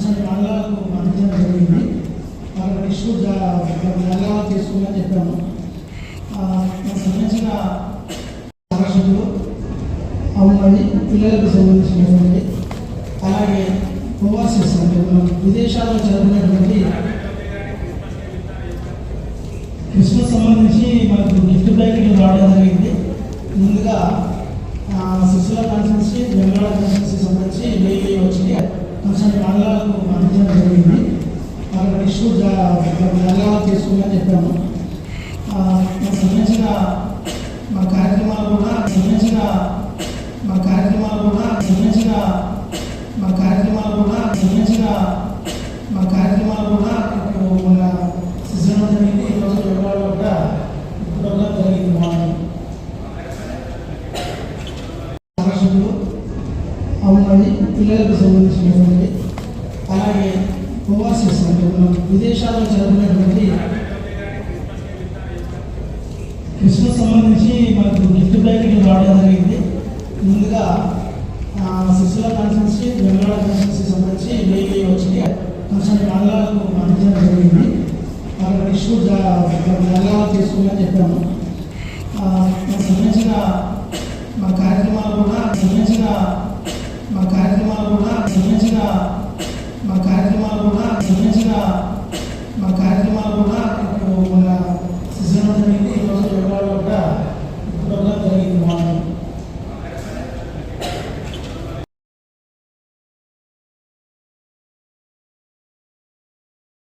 Concern మండలాలకు అందించడం జరిగింది. వాళ్ళకి ఇష్యూ మంగళాలు తీసుకోమని చెప్పాము. సంబంధించిన సమస్యలు అమ్మాయి పిల్లలకు సంబంధించినటువంటి అలాగే ఓవర్సీస్ అంటే మనం విదేశాల్లో చదువుకునేటువంటి క్రిస్మస్ సంబంధించి మనకు గిఫ్ట్ ప్యాకెట్లు రావడం జరిగింది. ముందుగా ఆ, సుశీల కాన్ఫరెన్సీ బెంగాళ కాన్ఫరెన్సీ సంబంధించి వెయ్యి వచ్చింది కన్సర్న్ మండలాలకు అందించడం జరిగింది వాళ్ళకి ఇష్యూ మండలాలు తీసుకోమని చెప్పాము ఆ, సంబంధించిన మా కార్యక్రమాలు కూడా సంబంధించిన మా కార్యక్రమాలు కూడా సంబంధించిన మా కార్యక్రమాలు కూడా సంబంధించిన మా కార్యక్రమాలు కూడా ఇప్పుడు మన శిశువు జరిగింది ఈరోజు వివరాలు కూడా ప్రోగ్రాం జరిగింది మార్నింగ్ స్కాలర్షిప్లు పిల్లలకు సంబంధించినటువంటి అలాగే ఓవర్సీస్ అంటే మనం విదేశాల్లో చదువుకునేటువంటి క్రిస్మస్ సంబంధించి మనకు గిఫ్ట్ ప్యాకెట్లు రావడం జరిగింది. ముందుగా శిశుల కాన్ఫరెన్స్ కాన్ఫరెన్సీ బెంగాళ కాన్ఫరెన్సీ సంబంధించి వెయ్యి వచ్చి కొంచెం మండలాలకు అందించడం జరిగింది. వాళ్ళకి ఇష్యూ మండలాలు తీసుకోమని చెప్పాము. సంబంధించిన మా కార్యక్రమాలు కూడా సంబంధించిన కూడా సంబంధించిన మా కార్యక్రమాలు కూడా